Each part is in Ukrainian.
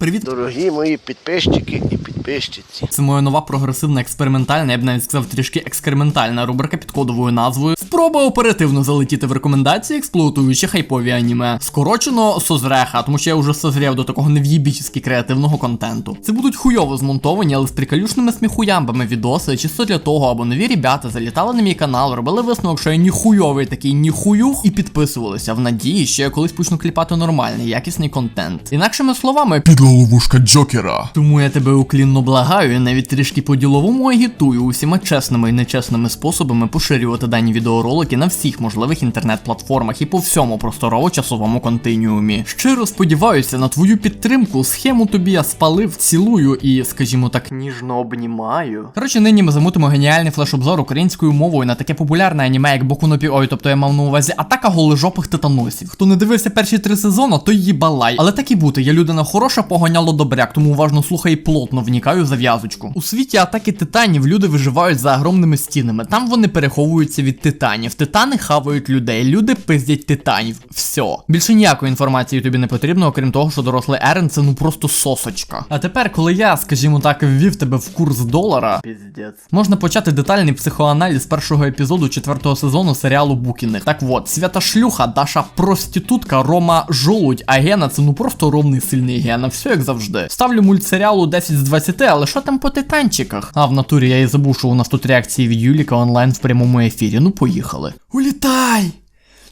Привіт! Дорогі мої підписчики і підписчиці. Це моя нова прогресивна експериментальна, я б навіть сказав трішки експериментальна рубрика під кодовою назвою Спроба оперативно залетіти в рекомендації, експлуатуючи хайпові аніме. Скорочено Созреха, тому що я вже созрів до такого нев'їбічески креативного контенту. Це будуть хуйово змонтовані, але з приколюшними сміхуямбами відоси, чисто для того, аби нові ребята залітали на мій канал, робили висновок, що я ніхуйовий такий ніхуюх, і підписувалися в надії, що я колись почну кліпати нормальний, якісний контент. Інакшими словами, Підловушка Джокера. тому я тебе уклінно благаю і навіть трішки по-діловому агітую усіма чесними і нечесними способами поширювати дані відеоролики на всіх можливих інтернет-платформах і по всьому просторово-часовому континіумі. Щиро сподіваюся на твою підтримку. Схему тобі я спалив, цілую і, скажімо так, ніжно обнімаю. Коротше, нині ми замутимо геніальний флеш-обзор українською мовою на таке популярне аніме, як Боку no Ой, тобто я мав на увазі атака голожопих титаносів. Хто не дивився перші три сезони, то їбалай. Але так і бути, я людина хороша, поганяло добряк, тому уважно слухай плотно вникаю в зав'язочку. У світі атаки титанів люди виживають за огромними стінами. Там вони переховуються від титанів. Титани хавають людей, люди пиздять титанів. Все. Більше ніякої інформації тобі не потрібно, окрім того, що дорослий Ерен це ну просто сосочка. А тепер, коли я, скажімо так, ввів тебе в курс долара, піздець, можна почати детальний психоаналіз першого епізоду четвертого сезону серіалу Букіних. Так от, свята шлюха, Даша проститутка, Рома жолудь, а Гена це ну просто ровний сильний Гена, все як завжди. Ставлю мультсеріалу 10 з 20, але що там по титанчиках? А в натурі я і забув, що у нас тут реакції від Юліка онлайн в прямому ефірі. Ну поїхали. Улітай!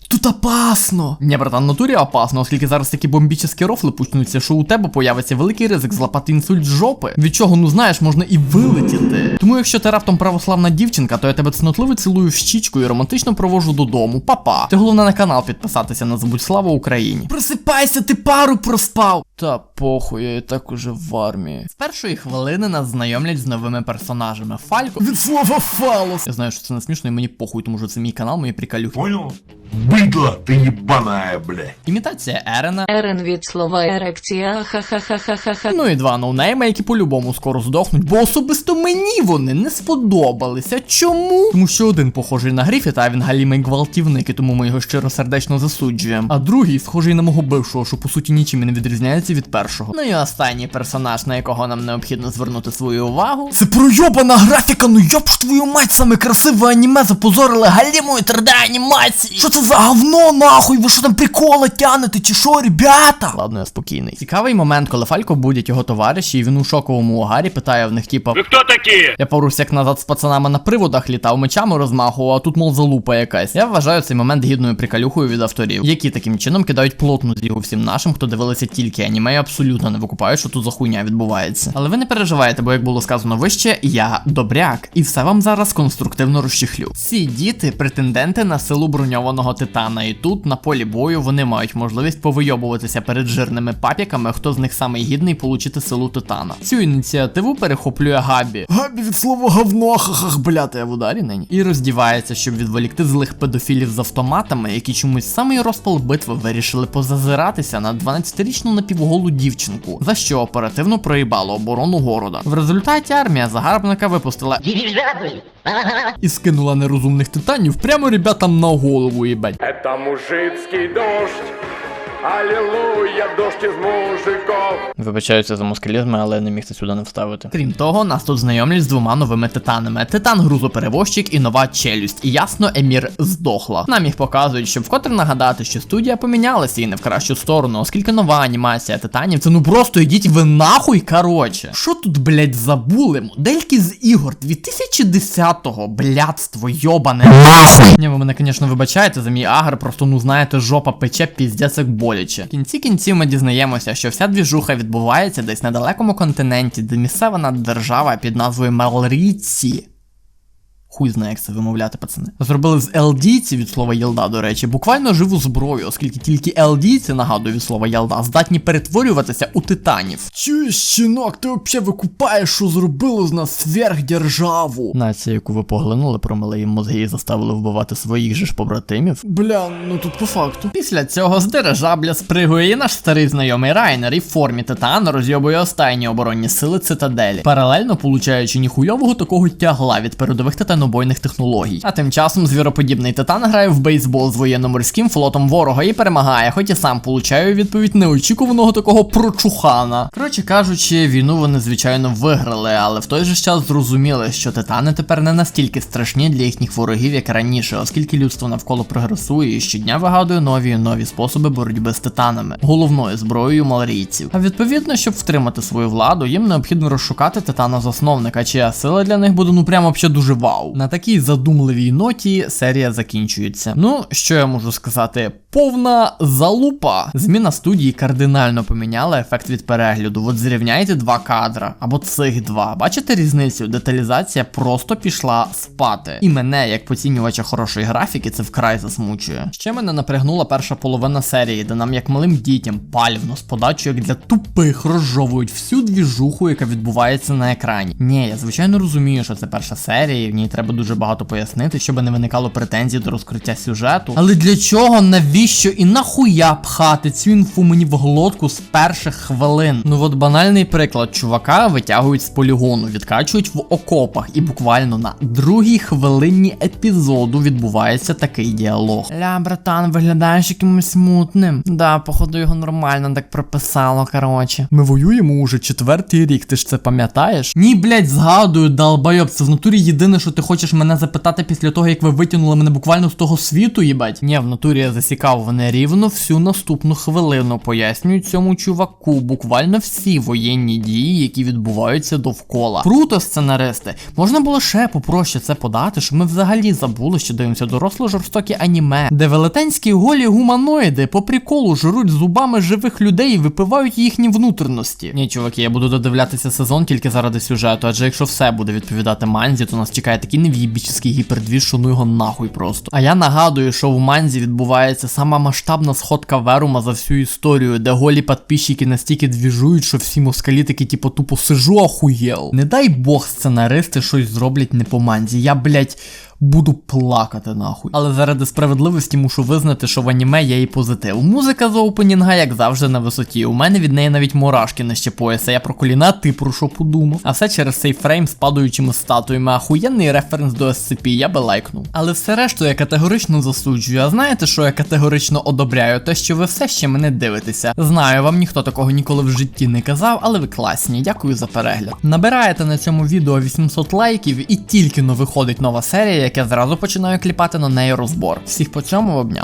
Тут опасно. Ні, братан, в натурі опасно, оскільки зараз такі бомбічні рофли почнуться, що у тебе появиться великий ризик злапати інсульт жопи, від чого, ну знаєш, можна і вилетіти. Тому якщо ти раптом православна дівчинка, то я тебе цнотливо цілую в щічку і романтично провожу додому. Папа. Ти головне на канал підписатися на забудь слава Україні. Просипайся, ти пару проспав. Та похуй, я і так уже в армії. З першої хвилини нас знайомлять з новими персонажами. Фалько. Від слова фалос. Я знаю, що це не смішно, і мені похуй, тому що це мій канал, мої приколюхи. Понял? Быдло ты ебаная, бля. Імітація Ерена. Ерен від слова ерекція. Ха-ха-ха-ха-ха. Ну і два ноунейма, які по-любому скоро здохнуть, бо особисто мені вони не сподобалися. Чому? Тому що один похожий на Гріфіта, а він галімий гвалтівник, і тому ми його щиро сердечно засуджуємо. А другий схожий на мого бившого, що по суті нічим і не відрізняється від першого. Ну і останній персонаж, на якого нам необхідно звернути свою увагу. Це пройобана графіка, ну йоп ж твою мать, саме красиве аніме запозорили галімою 3D анімації. Що це за говно нахуй? Ви що там приколи тянете, чи що, ребята? Ладно, я спокійний. Цікавий момент, коли Фалько будять його товариші, і він у шоковому угарі питає в них, типа. Вы кто такие? Я пару сек назад з пацанами на приводах літав, мечами розмахував, а тут, мов залупа якась. Я вважаю цей момент гідною приколюхою від авторів, які таким чином кидають плотну зрігу всім нашим, хто дивилися тільки аніме і абсолютно не викупають, що тут за хуйня відбувається. Але ви не переживаєте, бо як було сказано вище, я добряк, і все вам зараз конструктивно розчехлю. Ці діти претенденти на силу броньованого титана, і тут на полі бою вони мають можливість повийобуватися перед жирними папіками, хто з них самий гідний получити силу титана. Цю ініціативу перехоплює Габі. Габі від слова говно, хахах, бляти, я в ударі нині. І роздівається, щоб відволікти злих педофілів з автоматами, які чомусь самий розпал битви вирішили позазиратися на 12-річну напівголу дівчинку, за що оперативно проїбало оборону города. В результаті армія загарбника випустила і скинула нерозумних титанів прямо ребятам на голову, їбать. Це мужицький дождь. Аллилуйя, дождь из мужиков. Вибачаюся за москалізми, але не міг це сюди не вставити. Крім того, нас тут знайомлять з двома новими титанами: титан грузоперевозчик і нова челюсть. І ясно, Емір здохла. Нам їх показують, щоб вкотре нагадати, що студія помінялася і не в кращу сторону, оскільки нова анімація титанів це ну просто йдіть ви нахуй. Короче. Що тут, блять, забули? Модельки з ігор 2010-го, блядство, йобане. Ні, ви мене, звісно, вибачаєте за мій агр, просто ну знаєте, жопа пече піздець як боляче. В кінці кінців ми дізнаємося, що вся двіжуха відбувається десь на далекому континенті, де місцева наддержава під назвою Малріці. Хуй знає, як це вимовляти, пацани. Зробили з LD-ці від слова Єлда, до речі, буквально живу зброю, оскільки тільки LD-ці, нагадую від слова Єлда, здатні перетворюватися у титанів. Чуєш, щінок, ти взагалі викупаєш, що зробило з нас сверхдержаву. Нація, яку ви поглинули, промили їм мозги і заставили вбивати своїх же ж побратимів. Бля, ну тут по факту. Після цього з дирижабля спригує і наш старий знайомий Райнер і в формі титана розйобує останні оборонні сили цитаделі, паралельно получаючи ніхуйового такого тягла від передових титанов дальнобойних технологій. А тим часом звіроподібний титан грає в бейсбол з воєнно-морським флотом ворога і перемагає, хоч і сам получає відповідь неочікуваного такого прочухана. Коротше кажучи, війну вони звичайно виграли, але в той же час зрозуміли, що титани тепер не настільки страшні для їхніх ворогів, як раніше, оскільки людство навколо прогресує і щодня вигадує нові і нові способи боротьби з титанами, головною зброєю маларійців. А відповідно, щоб втримати свою владу, їм необхідно розшукати титана засновника, чия сила для них буде ну прямо ще дуже вау. На такій задумливій ноті серія закінчується. Ну, що я можу сказати? Повна залупа. Зміна студії кардинально поміняла ефект від перегляду. От зрівняйте два кадра або цих два. Бачите різницю? Деталізація просто пішла спати. І мене, як поцінювача хорошої графіки, це вкрай засмучує. Ще мене напрягнула перша половина серії, де нам, як малим дітям, палівно з подачою, як для тупих розжовують всю двіжуху, яка відбувається на екрані. Ні, я звичайно розумію, що це перша серія, і в ній треба дуже багато пояснити, щоб не виникало претензій до розкриття сюжету. Але для чого, навіщо і нахуя пхати цю інфу мені в глотку з перших хвилин? Ну от банальний приклад, чувака витягують з полігону, відкачують в окопах, і буквально на другій хвилині епізоду відбувається такий діалог. Ля, братан, виглядаєш якимось смутним. Да, походу його нормально так прописало, короче. Ми воюємо уже четвертий рік, ти ж це пам'ятаєш? Ні, блять, згадую, долбойоб, це в натурі єдине, що ти хочеш мене запитати після того, як ви витягнули мене буквально з того світу, їбать. Ні, в натурі я засікав вони рівно всю наступну хвилину. Пояснюють цьому чуваку буквально всі воєнні дії, які відбуваються довкола. Круто, сценаристи. Можна було ще попроще це подати, щоб ми взагалі забули, що дивимося доросло жорстокі аніме, де велетенські голі гуманоїди по приколу жруть зубами живих людей і випивають їхні внутрішності. Ні, чуваки, я буду додивлятися сезон тільки заради сюжету, адже якщо все буде відповідати манзі, то нас чекає такий нев'їбічний гіпердвіж, що ну його нахуй просто. А я нагадую, що в манзі відбувається сама масштабна сходка Верума за всю історію, де голі підписчики настільки двіжують, що всі москалі такі, типу, тупо сижу ахуєл. Не дай Бог сценаристи щось зроблять не по манзі. Я, блять. Буду плакати нахуй. Але заради справедливості мушу визнати, що в аніме є і позитив. Музика з опенінга, як завжди, на висоті. У мене від неї навіть мурашки нижче пояса. Я про коліна, ти про що подумав. А все через цей фрейм з падаючими статуями. Ахуєнний референс до SCP, я би лайкнув. Але все решту я категорично засуджую. А знаєте, що я категорично одобряю? Те, що ви все ще мене дивитеся. Знаю, вам ніхто такого ніколи в житті не казав, але ви класні. Дякую за перегляд. Набираєте на цьому відео 800 лайків і тільки но виходить нова серія, як я зразу починаю кліпати на неї розбор. Всіх по цьому обняв.